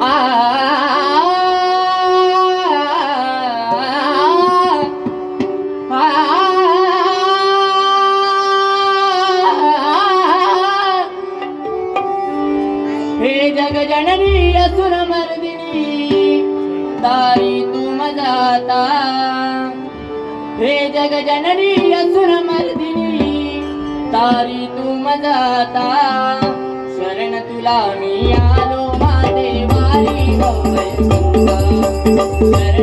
हे जगजननी असुर मर्दिनी तारी तू मजाता हे जगजननी असुर मर्दिनी तारी तू मजाता शरण तुला मी आलो.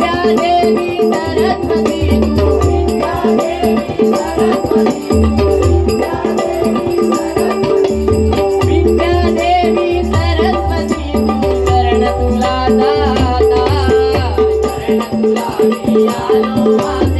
Yeah, I know I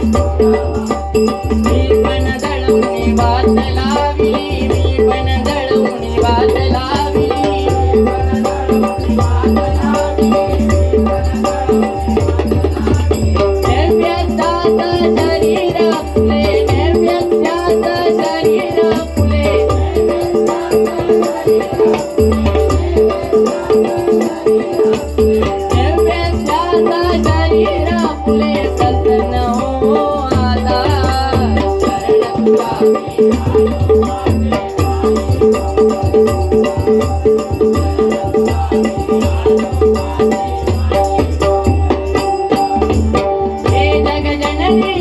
Thank.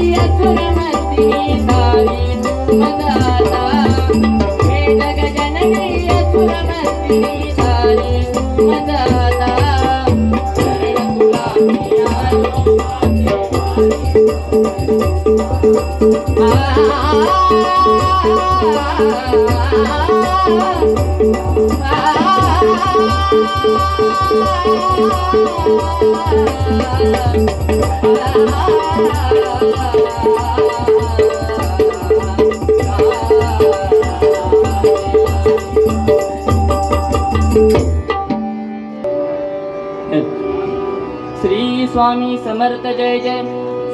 Swami Samarth Jai Jai